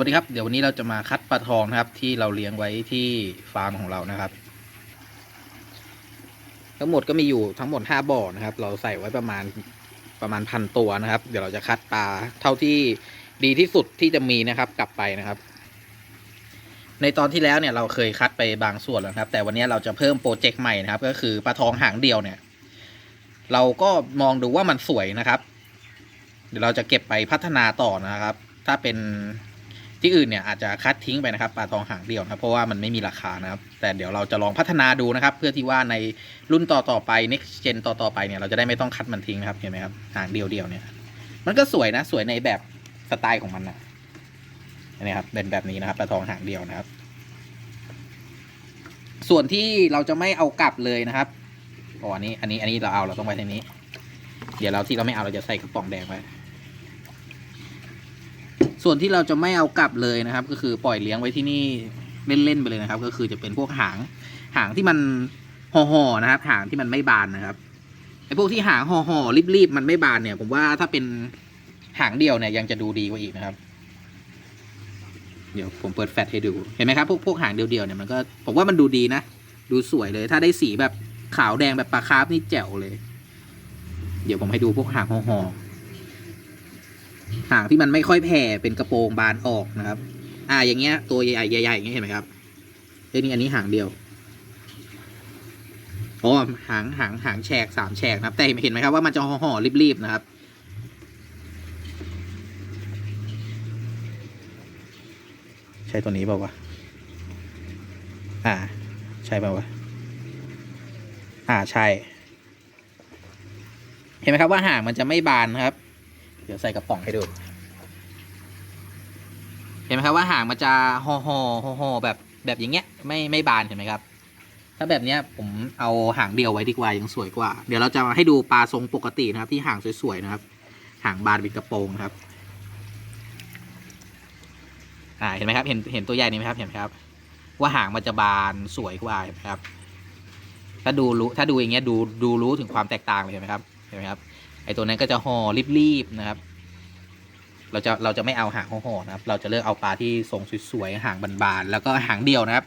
วัสดีครับ เดี๋ยววันนี้เราจะมาคัดปลาทองนะครับ ที่เราเลี้ยงไว้ที่ฟาร์มของเรานะครับ ทั้งหมดก็มีอยู่ทั้งหมดห้าบ่อนะครับ เราใส่ไว้ประมาณประมาณพันตัวนะครับ เดี๋ยวเราจะคัดปลาเท่าที่ดีที่สุดที่จะมีนะครับ กลับไปนะครับ ในตอนที่แล้วเนี่ยเราเคยคัดไปบางส่วนแล้วครับ แต่วันนี้เราจะเพิ่มโปรเจกต์ใหม่นะครับ ก็คือปลาทองหางเดียวเนี่ย เราก็มองดูว่ามันสวยนะครับ เดี๋ยวเราจะเก็บไปพัฒนาต่อนะครับ ถ้าเป็น ที่อื่นเนี่ยอาจจะคัดทิ้งไปนะครับปลาทองหางเดียวนะเพราะว่ามันไม่มีราคานะครับ แต่เดี๋ยวเราจะลองพัฒนาดูนะครับ เพื่อที่ว่าในรุ่นต่อต่อๆไป next gen ต่อต่อๆไปเนี่ยเราจะได้ไม่ต้องคัดมันทิ้งนะครับเห็นไหมครับหางเดียวเดียวๆเนี่ย มันก็สวยนะสวยในแบบสไตล์ของมันนะนี่ครับเป็นแบบนี้นะครับปลาทองหางเดียวนะครับ ส่วนที่เราจะไม่เอากลับเลยนะครับอ๋ออันนี้อันนี้อันนี้เราเอาเราต้องไว้ในนี้ เดี๋ยวเราที่เราไม่เอาเราจะใส่กระป๋องแดงไว้ ส่วนที่เราจะไม่เอากลับเลยนะครับ ก็คือปล่อยเลี้ยงไว้ที่นี่เล่นๆไปเลยนะครับ ก็คือจะเป็นพวกหางหางที่มันห่อๆนะครับ หางที่มันไม่บานนะครับไอ้พวกที่หางห่อๆรีบๆมันไม่บานเนี่ย ผมว่าถ้าเป็นหางเดียวเนี่ยยังจะดูดีกว่าอีกนะครับ เดี๋ยวผมเปิดแฟลชให้ดูเห็นไหมครับพวกพวกหางเดียวๆเนี่ยมันก็ผมว่ามันดูดีนะดูสวยเลย ถ้าได้สีแบบขาวแดงแบบปลาคาร์ฟนี่แจ๋วเลย เดี๋ยวผมให้ดูพวกหางห่อๆ หางที่มันไม่ค่อยแผ่เป็นกระโปรงบานออกนะครับ อ่าอย่างเงี้ยตัวใหญ่ๆใหญ่ๆอย่างเงี้ยเห็นไหมครับเอ้ยนี่อันนี้หางเดียวอ๋อหางหางหางแฉกสามแฉกนะครับ แต่เห็นไหมครับว่ามันจะห่อๆรีบๆนะครับใช่ตัวนี้เปล่าวะ อ่า ใช่เปล่าวะ อ่า ใช่ เห็นไหมครับว่าหางมันจะไม่บานนะครับ เดี๋ยวใส่กระป๋องให้ดู เห็นไหมครับว่าหางมันจะห่อห่อห่อห่อแบบแบบอย่างเงี้ย ไม่ไม่บานเห็นไหมครับ ถ้าแบบเนี้ยผมเอาหางเดียวไว้ดีกว่ายังสวยกว่า เดี๋ยวเราจะมาให้ดูปลาทรงปกตินะครับ ที่หางสวยๆนะครับ หางบานเป็นกระโปรงนะครับ อ่าเห็นไหมครับ เห็นเห็นตัวใหญ่นี้ไหมครับเห็นไหมครับ ว่าหางมันจะบานสวยกว่าเห็นไหมครับ ถ้าดูรู้ถ้าดูอย่างเงี้ยดูดูรู้ถึงความแตกต่างเลยเห็นไหมครับเห็นไหมครับ ไอตัวนั้นก็จะห่อรีบๆนะครับ เราจะเราจะไม่เอาหางห่อนะครับ เราจะเลือกเอาปลาที่ทรงสวยๆหางบานๆแล้วก็หางเดียวนะครับ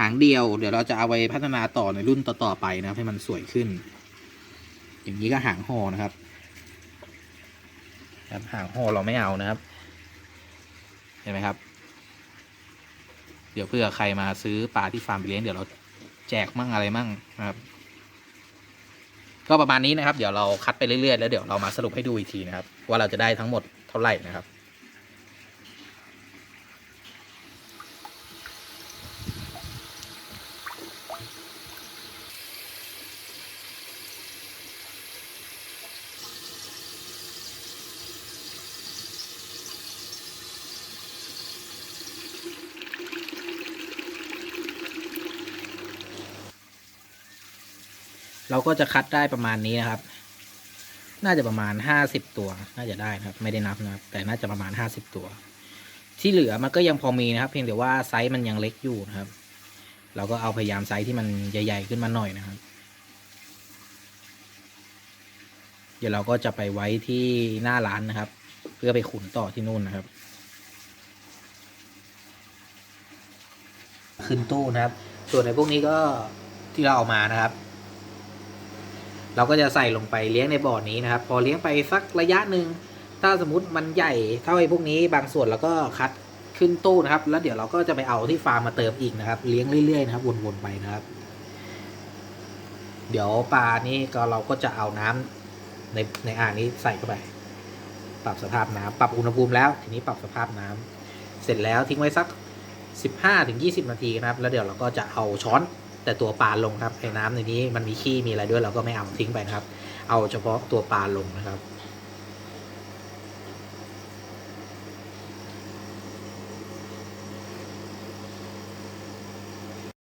หางเดียวเดี๋ยวเราจะเอาไปพัฒนาต่อในรุ่นต่อๆไปนะครับ ให้มันสวยขึ้น อย่างนี้ก็หางห่อนะครับครับหางห่อเราไม่เอานะครับ เห็นไหมครับ เดี๋ยวเพื่อใครมาซื้อปลาที่ฟาร์มไปเลี้ยงเดี๋ยวเราแจกมั่งอะไรมั่งนะครับ ก็ประมาณนี้นะครับ เดี๋ยวเราคัดไปเรื่อยๆ แล้วเดี๋ยวเรามาสรุปให้ดูอีกทีนะครับ ว่าเราจะได้ทั้งหมดเท่าไหร่นะครับ เราก็จะคัดได้ประมาณนี้นะครับ น่าจะประมาณห้าสิบตัว น่าจะได้นะครับ ไม่ได้นับนะครับ แต่น่าจะประมาณห้าสิบตัว ที่เหลือมันก็ยังพอมีนะครับ เพียงแต่ว่าไซส์มันยังเล็กอยู่นะครับ เราก็เอาพยายามไซส์ที่มันใหญ่ ๆ ขึ้นมาหน่อยนะครับ เดี๋ยวเราก็จะไปไว้ที่หน้าร้านนะครับ เพื่อไปขุนต่อที่นู่นนะครับ ขึ้นตู้นะครับ ส่วนในพวกนี้ก็ที่เราเอามานะครับ เราก็จะใส่ลงไปเลี้ยงในบ่อนี้นะครับ พอเลี้ยงไปสักระยะหนึ่งถ้าสมมติมันใหญ่เท่าไอ้พวกนี้บางส่วนเราก็คัดขึ้นตู้นะครับ แล้วเดี๋ยวเราก็จะไปเอาที่ฟาร์มมาเติมอีกนะครับ เลี้ยงเรื่อยๆนะครับวนๆไปนะครับ เดี๋ยวปลานี้ก็เราก็จะเอาน้ำในในอ่างนี้ใส่เข้าไป ปรับสภาพน้ำปรับอุณหภูมิแล้ว ทีนี้ปรับสภาพน้ำเสร็จแล้วทิ้งไว้สัก 15ถึง20 นาทีนะครับ แล้วเดี๋ยวเราก็จะเอาช้อน แต่ตัวปลาลงครับไอ้น้ำในนี้มันมีขี้มีอะไรด้วยเราก็ไม่เอาทิ้งไปนะครับ เอาเฉพาะตัวปลาลงนะครับ